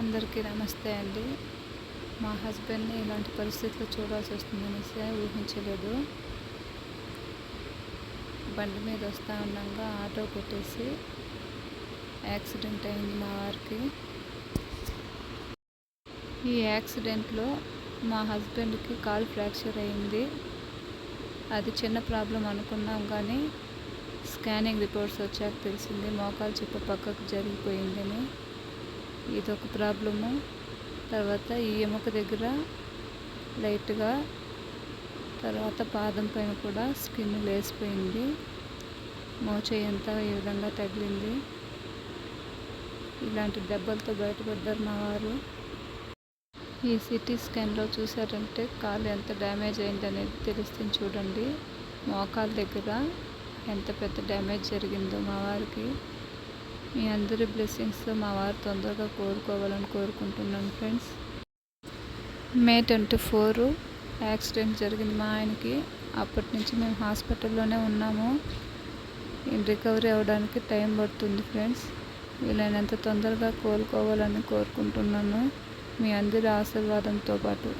అందరికీ నమస్తే అండి. మా హస్బెండ్ని ఇలాంటి పరిస్థితుల్లో చూడాల్సి వస్తుందనేసి ఊహించలేదు. బండి మీద వస్తూ ఉండగా ఆటో కొట్టేసి యాక్సిడెంట్ అయింది మా వారికి. ఈ యాక్సిడెంట్లో మా హస్బెండ్కి కాల్ ఫ్రాక్చర్ అయింది. అది చిన్న ప్రాబ్లం అనుకున్నాం కానీ స్కానింగ్ రిపోర్ట్స్ వచ్చాక తెలిసింది. మోకాలు చిప్ప పక్కకు జరిగిపోయిందని. ఇది ఒక ప్రాబ్లము. తర్వాత ఈ ఎముక దగ్గర లైట్గా తర్వాత పాదం పైన కూడా స్కిన్ లేసిపోయింది. మోచేయి ఈ విధంగా తగిలింది. ఇలాంటి దెబ్బలతో బయటపడ్డారు మా వారు. ఈ సిటీ స్కాన్లో చూసారంటే కాలు ఎంత డ్యామేజ్ అయిందనేది తెలుస్తుంది చూడండి. మోకాల దగ్గర ఎంత పెద్ద డ్యామేజ్ జరిగిందో మా వారికి. మీ అందరి బ్లెస్సింగ్స్తో మా వారు తొందరగా కోరుకోవాలని కోరుకుంటున్నాను friends. May twenty four accident జరిగింది మా ఆయనకి. అప్పటి నుంచి మేము హాస్పిటల్లోనే ఉన్నాము. రికవరీ అవ్వడానికి టైం పడుతుంది ఫ్రెండ్స్. వీలైనంత తొందరగా కోలుకోవాలని కోరుకుంటున్నాను. మీ అందరి ఆశీర్వాదంతో పాటు.